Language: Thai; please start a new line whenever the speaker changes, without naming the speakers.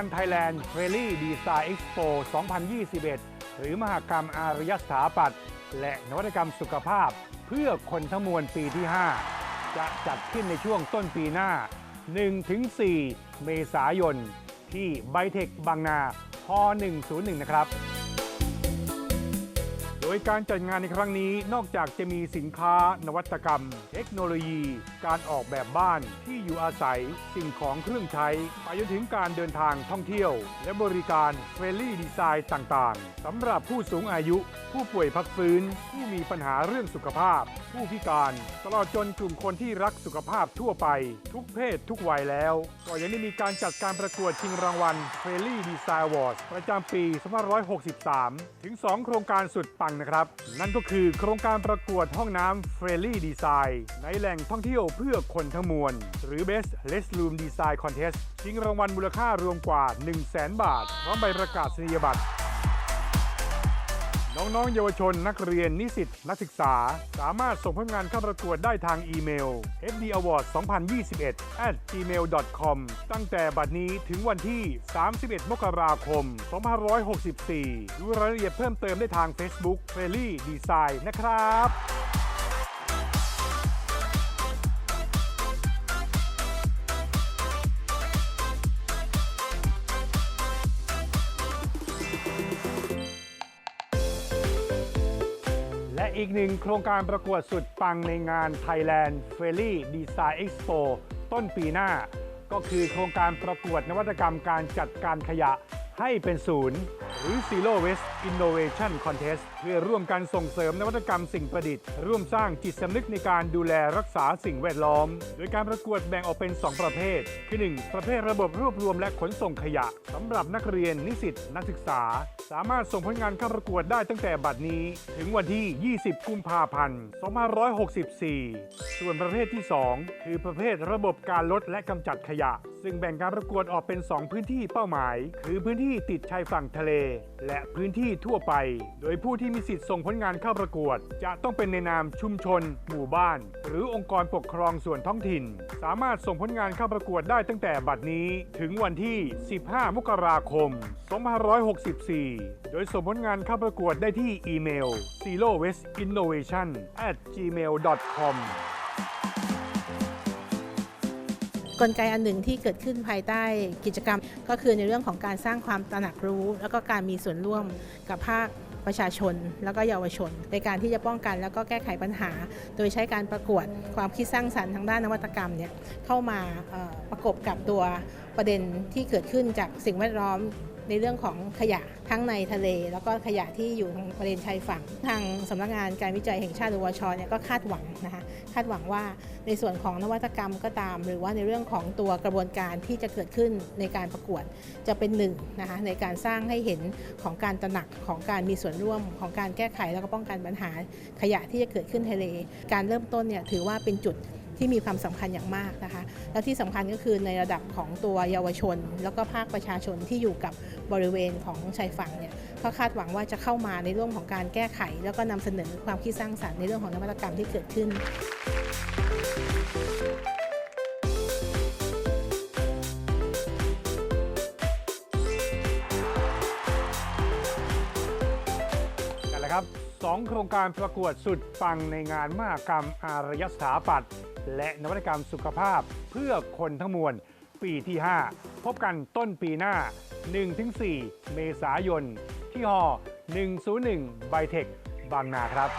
าน Thailand r a l y Design Expo 2021 หรือมหกรรมอารยสถาปัตย์และนวัตกรรมสุขภาพ เพื่อคนทั้งมวลปีที่ 5 จะจัดขึ้นในช่วงต้นปีหน้า 1-4 เมษายน ที่ไบเทคบางนาพ101 นะครับ ยการจัดงานในครั้งนี้นอกจากจะมีสินค้านวัตกรรม เทคโนโลยี การออกแบบบ้านที่อยู่อาศัย สิ่งของเครื่องใช้ ไปจนถึงการเดินทางท่องเที่ยว และบริการเฟรนลี่ดีไซน์ต่างๆสำหรับผู้สูงอายุ ผู้ป่วยพักฟื้น ผู้มีปัญหาเรื่องสุขภาพ ผู้พิการ ตลอดจนกลุ่มคนที่รักสุขภาพทั่วไป ทุกเพศทุกวัยแล้ว ก็ยังได้มีการจัดการประกวดชิงรางวัลเฟรนลี่ดีไซน์ w อร์ดประจำปี 2563 ถึง 2 โครงการสุดปังนะครับ นั่นก็คือโครงการประกวดห้องน้ำเฟรนลี่ดีไซน์ในแหล่งท่องเที่ยวเพื่อคนทั้งมวล หรือ Best Restroom Design Contest ชิงรางวัลมูลค่ารวมกว่า 100,000 บาท พร้อมใบประกาศนียบัตร น้องๆเยาวชนนักเรียนนิสิตนักศึกษา สามารถส่งผลงานเข้าประกวดได้ทางอีเมล fdaward 2021 at gmail.com ตั้งแต่บัดนี้ถึงวันที่ 31 มกราคม 2564 ดูรายละเอียดเพิ่มเติมได้ทาง Facebook f r e l y Design นะครับ อีกหนึ่งโครงการประกวดสุดปังในงาน Thailand f a i r y Design Expo ต้นปีหน้า ก็คือโครงการประกวดนวัตกรรมการจัดการขยะ ให้เป็นศูนย์ หรือ Zero Waste Innovation Contest เพื่อร่วมกันส่งเสริมนวัตกรรมสิ่งประดิษฐ์ ร่วมสร้างจิตสำนึกในการดูแลรักษาสิ่งแวดล้อม โดยการประกวดแบ่งออกเป็น 2 ประเภท คือ 1 ประเภทระบบรวบรวมและขนส่งขยะสำหรับนักเรียนนิสิตนักศึกษา สามารถส่งผลงานเข้าประกวดได้ตั้งแต่บัดนี้ ถึงวันที่ 20 กุมภาพันธ์ 2564 ส่วนประเภทที่ 2 คือประเภทระบบการลดและกำจัดขยะซึ่งแบ่งการประกวดออกเป็น 2 พื้นที่เป้าหมาย คือพื้นที่ติดชายฝั่งทะเล และพื้นที่ทั่วไป โดยผู้ที่มีสิทธิ์ส่งผลงานเข้าประกวด จะต้องเป็นในนามชุมชน หมู่บ้าน หรือองค์กรปกครองส่วนท้องถิ่น สามารถส่งผลงานเข้าประกวดได้ตั้งแต่บัดนี้ ถึงวันที่ 15 มกราคม 2564 โดยส่งผลงานเข้าประกวดได้ที่อีเมล zero waste innovation at gmail
กลไกอันหนึ่งที่เกิดขึ้นภายใต้กิจกรรม ก็คือในเรื่องของการสร้างความตระหนักรู้ แล้วก็การมีส่วนร่วมกับภาคประชาชน แล้วก็เยาวชน ในการที่จะป้องกันแล้วก็แก้ไขปัญหา โดยใช้การประกวดความคิดสร้างสรรค์ทางด้านนวัตกรรมเนี่ยเข้ามาประกบกับตัวประเด็นที่เกิดขึ้นจากสิ่งแวดล้อม ในเรื่องของขยะทั้งในทะเล แล้วก็ขยะที่อยู่ทางบริเวณชายฝั่ง ทางสำนักงานการวิจัยแห่งชาติหรือวชเนี่ยก็คาดหวังนะคะคาดหวังว่าในส่วนของนวัตกรรมก็ตาม หรือว่าในเรื่องของตัวกระบวนการที่จะเกิดขึ้นในการประกวดจะเป็นหนึ่งนะคะในการสร้างให้เห็นของการตระหนักของการมีส่วนร่วมของการแก้ไขแล้วก็ป้องกันปัญหาขยะที่จะเกิดขึ้นทะเล การเริ่มต้นเนี่ยถือว่าเป็นจุด ที่มีความสำคัญอย่างมากนะคะ และที่สำคัญก็คือในระดับของตัวเยาวชน แล้วก็ภาคประชาชนที่อยู่กับบริเวณของชายฝั่งเนี่ยก็คาดหวังว่าจะเข้ามาในเรื่องของการแก้ไข แล้วก็นำเสนอความคิดสร้างสรรค์ในเรื่องของนวัตกรรมที่เกิดขึ้น
นั่นแหละครับ สองโครงการประกวดสุดปังในงานมหกรรมอารยสถาปัตย์และนวัตกรรมสุขภาพเพื่อคนทั้งมวล ปีที่ 5 พบกันต้นปีหน้า 1-4 เมษายน ที่หอ101 ไบเทค บางนาครับ